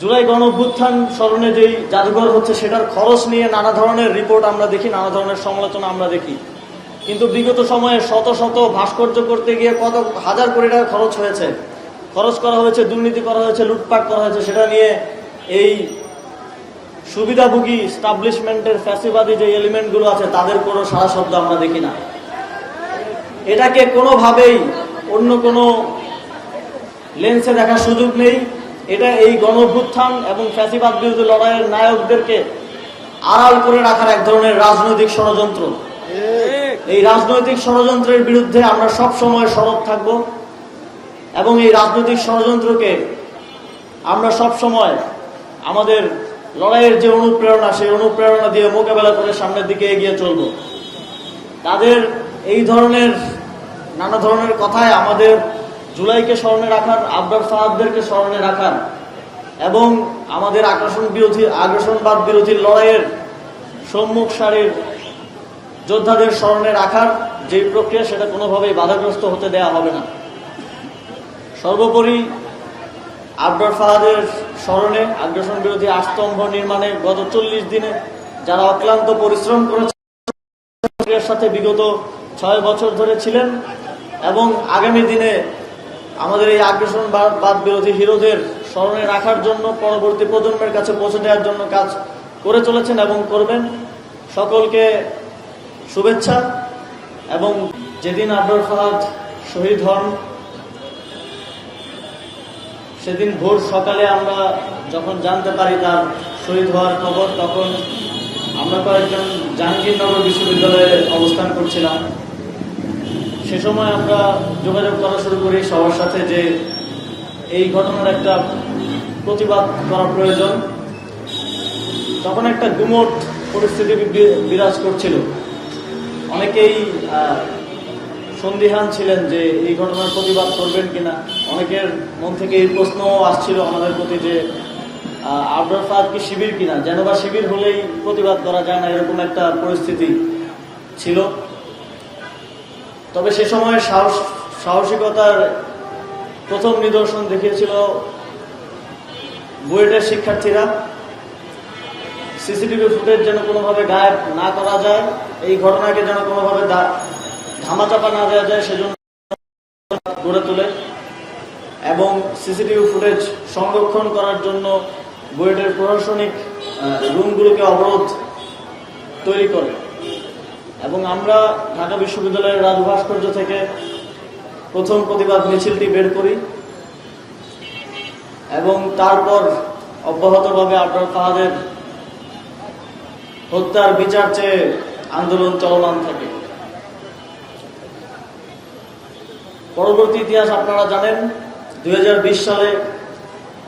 জুলাই গণ অভ্যুত্থান স্মরণে যেই জাদুঘর হচ্ছে, সেটার খরচ নিয়ে নানা ধরনের রিপোর্ট আমরা দেখি, নানা ধরনের সমালোচনা আমরা দেখি। কিন্তু বিগত সময়ে শত শত ভাস্কর্য করতে গিয়ে কত হাজার কোটি টাকা খরচ হয়েছে। খরচ করা হয়েছে, দুর্নীতি করা হয়েছে, লুটপাট করা হয়েছে, সেটা নিয়ে এই সুবিধাভোগী স্টাবলিশমেন্টের ফ্যাসিবাদী যে এলিমেন্টগুলো আছে, তাদের কোনো সারা শব্দ আমরা দেখি না। এটাকে কোনোভাবেই অন্য কোনো লেন্সে দেখার সুযোগ নেই। এটা এই গণভ্যুত্থান এবং ফ্যাসিবাদ বিরোধী লড়াইয়ের নায়কদেরকে আড়াল করে রাখার এক ধরনের রাজনৈতিক ষড়যন্ত্র। এই রাজনৈতিক ষড়যন্ত্রের বিরুদ্ধে আমরা সব সময় সরব থাকব এবং এই রাজনৈতিক ষড়যন্ত্রকে আমরা সব সময় আমাদের লড়াইয়ের যে অনুপ্রেরণা, সেই অনুপ্রেরণা দিয়ে মোকাবেলা করে সামনের দিকে এগিয়ে চলব। তাদের এই ধরনের নানা ধরনের কথায় আমাদের জুলাইকে স্মরণে রাখার, আবরার ফাহাদদেরকে স্মরণে রাখার এবং আমাদের আগ্রাসন বিরোধী, আগ্রাসনবাদ বিরোধী লড়াইয়ের সম্মুখ সারির যোদ্ধাদের স্মরণে রাখার যে প্রক্রিয়া, সেটা কোনোভাবেই বাধাগ্রস্ত হতে দেয়া হবে না। সর্বোপরি আবরার ফাহাদের স্মরণে আগ্রাসন বিরোধী আস্তম্ভ নির্মাণে গত চল্লিশ দিনে যারা অক্লান্ত পরিশ্রম করেছে সাথে বিগত ছয় বছর ধরে ছিলেন এবং আগামী দিনে আমাদের এই আগ্রাসন বাদ বিরোধী হিরোদের স্মরণে রাখার জন্য পরবর্তী প্রজন্মের কাছে পৌঁছে দেওয়ার জন্য কাজ করে চলেছেন এবং করবেন। সকলকে শুভেচ্ছা এবং যেদিন আবরার ফাহাদ শহীদ হন, সেদিন ভোর সকালে আমরা যখন জানতে পারি তার শহীদ হওয়ার খবর, তখন আমরা কয়েকজন জাহাঙ্গীরনগর বিশ্ববিদ্যালয়ে অবস্থান করছিলাম। সে সময় আমরা যোগাযোগ করা শুরু করি সবার সাথে যে এই ঘটনার একটা প্রতিবাদ করা প্রয়োজন। তখন একটা গুমট পরিস্থিতি বিরাজ করছিল। অনেকেই সন্দিহান ছিলেন যে এই ঘটনার প্রতিবাদ করবেন কিনা। অনেকের মন থেকে এই প্রশ্ন আসছিল আমাদের প্রতি যে আবরার ফাহাদ কি শিবির কিনা? যেন বা শিবির হলেই প্রতিবাদ করা যায় না, এরকম একটা পরিস্থিতি ছিল। তবে সে সময় সাহস, সাহসিকতার প্রথম নিদর্শন দেখিয়েছিল বুয়েটের শিক্ষার্থীরা। সিসিটিভি ফুটেজ যেন কোনোভাবে গায়েব না করা যায়, এই ঘটনাকে যেন কোনোভাবে ধামাচাপা না দেওয়া যায়, সেজন্য গড়ে তোলে। এবং সিসিটিভি ফুটেজ সংরক্ষণ করার জন্য বুয়েটের প্রশাসনিক রুমগুলোকে অবরোধ তৈরি করে। এবং আমরা ঢাকা বিশ্ববিদ্যালয়ের রাজভাস্কর্য থেকে প্রথম প্রতিবাদ মিছিলটি বের করি এবং তারপর অব্যাহতভাবে আবরার ফাহাদের হত্যার বিচার চেয়ে আন্দোলন চলমান থাকে। পরবর্তী ইতিহাস আপনারা জানেন, দুই হাজার বিশ সালে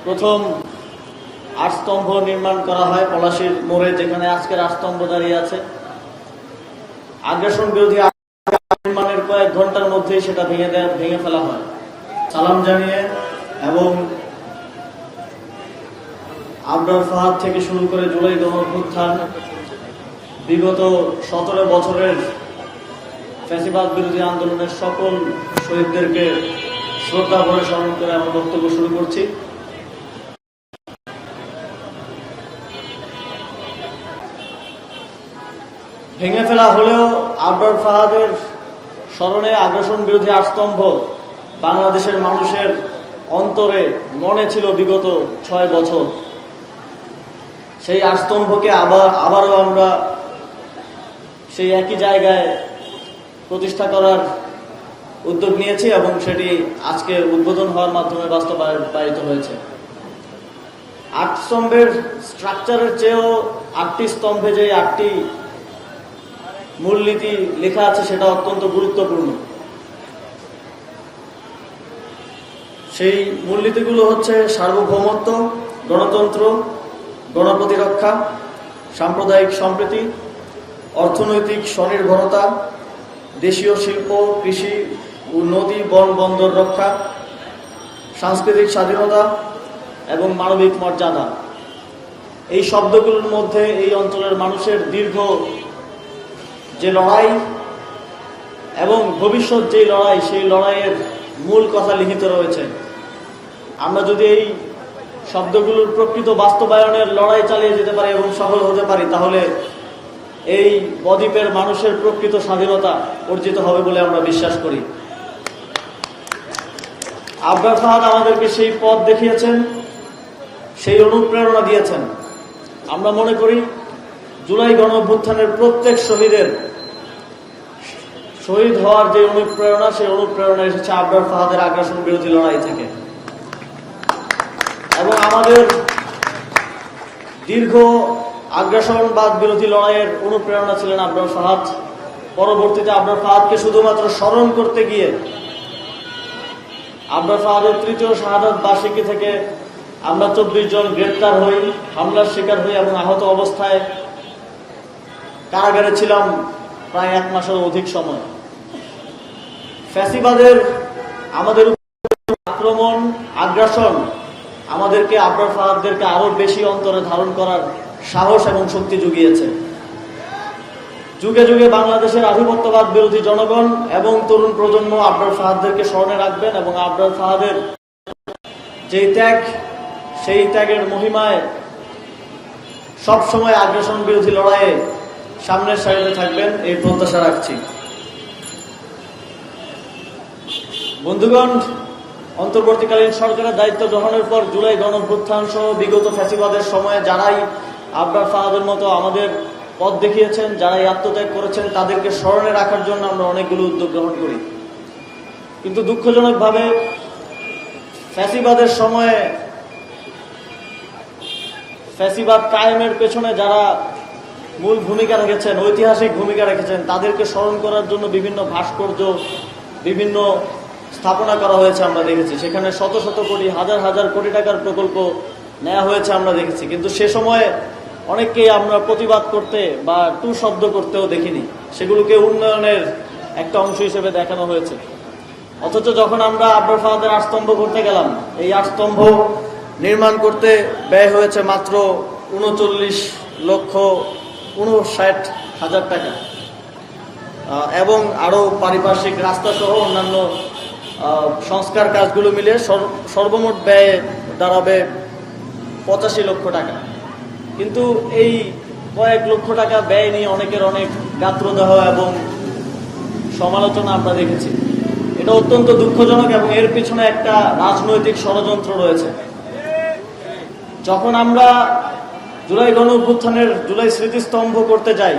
প্রথম আটস্তম্ভ নির্মাণ করা হয় পলাশির মোড়ে, যেখানে আজকের আটস্তম্ভ দাঁড়িয়ে আছে। আগ্রাসন বিরোধী নির্মাণের কয়েক ঘণ্টার মধ্যেই সেটা ভেঙে দেয়, ভেঙে ফেলা হয়। সালাম জানিয়ে এবং আবরার ফাহাদ থেকে শুরু করে জুলাই গণঅভ্যুত্থান বিগত সতেরো বছরের ফ্যাসিবাদ বিরোধী আন্দোলনের সকল শহীদদেরকে শ্রদ্ধা ভরে স্মরণ করে আমরা বক্তব্য শুরু করছি। ভেঙে ফেলা হলেও আবরার ফাহাদের স্মরণে আগ্রাসন বিরোধী আস্তম্ভ বাংলাদেশের মানুষের অন্তরে মনে ছিল বিগত ছয় বছর। সেই আস্তম্ভকে আবার, আবারও আমরা সেই একই জায়গায় প্রতিষ্ঠা করার উদ্যোগ নিয়েছি এবং সেটি আজকে উদ্বোধন হওয়ার মাধ্যমে বাস্তবায়িত হয়েছে। আট স্তম্ভের স্ট্রাকচারের চেয়েও আটটি স্তম্ভে যে আটটি মূলনীতি লেখা আছে, সেটা অত্যন্ত গুরুত্বপূর্ণ। সেই মূলনীতিগুলো হচ্ছে সার্বভৌমত্ব, গণতন্ত্র, গণপ্রতিরক্ষা, সাম্প্রদায়িক সম্প্রীতি, অর্থনৈতিক স্বনির্ভরতা, দেশীয় শিল্প, কৃষি নদী, বন, বন্দর রক্ষা, সাংস্কৃতিক স্বাধীনতা এবং মানবিক মর্যাদা। এই শব্দগুলোর মধ্যে এই অঞ্চলের মানুষের দীর্ঘ যে লড়াই এবং ভবিষ্যৎ যে লড়াই, সেই লড়াইয়ের মূল কথা লিখিত রয়েছে। আমরা যদি এই শব্দগুলোর প্রকৃত বাস্তবায়নের লড়াই চালিয়ে যেতে পারি এবং সফল হতে পারি, তাহলে এই বদ্বীপের মানুষের প্রকৃত স্বাধীনতা অর্জিত হবে বলে আমরা বিশ্বাস করি। আবরার ফাহাদ আমাদেরকে সেই পথ দেখিয়েছেন, সেই অনুপ্রেরণা দিয়েছেন। আমরা মনে করি, জুলাই গণ প্রত্যেক শহীদের শহীদ হওয়ার যে অনুপ্রেরণা, সেই অনুপ্রেরণা এসেছে আবরার ফাহাদের আগ্রাসন বিরোধী লড়াই থেকে। এবং আমাদের দীর্ঘ আগ্রাসনবাদ বিরোধী লড়াইয়ের অনুপ্রেরণা ছিলেন আবরার ফাহাদ। পরবর্তীতে আবরার ফাহাদকে শুধুমাত্র স্মরণ করতে গিয়ে আবরার ফাহাদের তৃতীয় শাহাদত বার্ষিকী থেকে আমরা চব্বিশ জন গ্রেপ্তার হই, হামলার শিকার হই এবং আহত অবস্থায় কারাগারে ছিলাম প্রায় এক মাসের অধিক সময়। ফ্যাসিবাদের আমাদের আক্রমণ, আগ্রাসন, আমাদেরকে আবরার ফাহাদদেরকে আরও বেশি অন্তরে ধারণ করার সাহস এবং শক্তি জুগিয়েছে। যুগে যুগে বাংলাদেশের আধিপত্যবাদ বিরোধী জনগণ এবং তরুণ প্রজন্ম আবরার ফাহাদদেরকে স্মরণে রাখবেন এবং আবরার ফাহাদের যেই ত্যাগ, সেই ত্যাগের মহিমায় সবসময় আগ্রাসন বিরোধী লড়াইয়ে সামনের সারিতে থাকবেন, এই প্রত্যাশা রাখছি। বন্ধুগণ, অন্তর্বর্তীকালীন সরকারের দায়িত্ব গ্রহণের পর জুলাই গণভ্যুত্থান সহ বিগত ফ্যাসিবাদের সময়ে যারাই আবরার ফাহাদের মতো আমাদের পথ দেখিয়েছেন, যারাই আত্মত্যাগ করেছেন, তাদেরকে স্মরণে রাখার জন্য আমরা অনেকগুলো উদ্যোগ গ্রহণ করি। কিন্তু দুঃখজনকভাবে ফ্যাসিবাদের সময়ে ফ্যাসিবাদ কায়েমের পেছনে যারা মূল ভূমিকা রেখেছেন, ঐতিহাসিক ভূমিকা রেখেছেন। তাদেরকে স্মরণ করার জন্য বিভিন্ন ভাস্কর্য, বিভিন্ন স্থাপনা করা হয়েছে আমরা দেখেছি। সেখানে শত শত কোটি, হাজার হাজার কোটি টাকার প্রকল্প নেওয়া হয়েছে আমরা দেখেছি। কিন্তু সে সময়ে অনেককেই আমরা প্রতিবাদ করতে বা টু শব্দ করতেও দেখিনি। সেগুলোকে উন্নয়নের একটা অংশ হিসেবে দেখানো হয়েছে। অথচ যখন আমরা আব্রার ফাহাদের আটস্তম্ভ করতে গেলাম, এই আটস্তম্ভ নির্মাণ করতে ব্যয় হয়েছে মাত্র উনচল্লিশ লক্ষ উনষাট হাজার টাকা। এবং আরও পারিপার্শ্বিক রাস্তা সহ অন্যান্য সংস্কার কাজগুলো মিলে সর- সর্বমোট ব্যয় দাঁড়াবে পঁচাশি লক্ষ টাকা। কিন্তু এই কয়েক লক্ষ টাকা ব্যয় নিয়ে অনেকের অনেক গাত্রদাহ এবং সমালোচনা আমরা দেখেছি। এটা অত্যন্ত দুঃখজনক এবং এর পিছনে একটা রাজনৈতিক ষড়যন্ত্র রয়েছে। যখন আমরা জুলাই গণ অভ্যুত্থানের জুলাই স্মৃতিস্তম্ভ করতে যাই,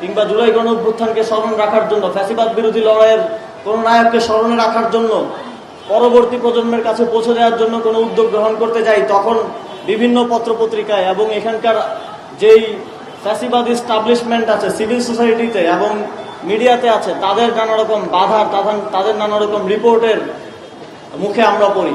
কিংবা জুলাই গণ অভ্যুত্থানকে স্মরণ রাখার জন্য, ফ্যাসিবাদ বিরোধী লড়াইয়ের কোন নায়ককে স্মরণে রাখার জন্য, পরবর্তী প্রজন্মের কাছে পৌঁছে দেওয়ার জন্য কোনো উদ্যোগ গ্রহণ করতে যাই, তখন বিভিন্ন পত্রপত্রিকায় এবং এখানকার যেই ফ্যাসিবাদ স্টাবলিশমেন্ট আছে সিভিল সোসাইটিতে এবং মিডিয়াতে আছে, তাদের নানা রকম বাধা তাদের তাদের নানা রকম রিপোর্টের মুখে আমরা পড়ি।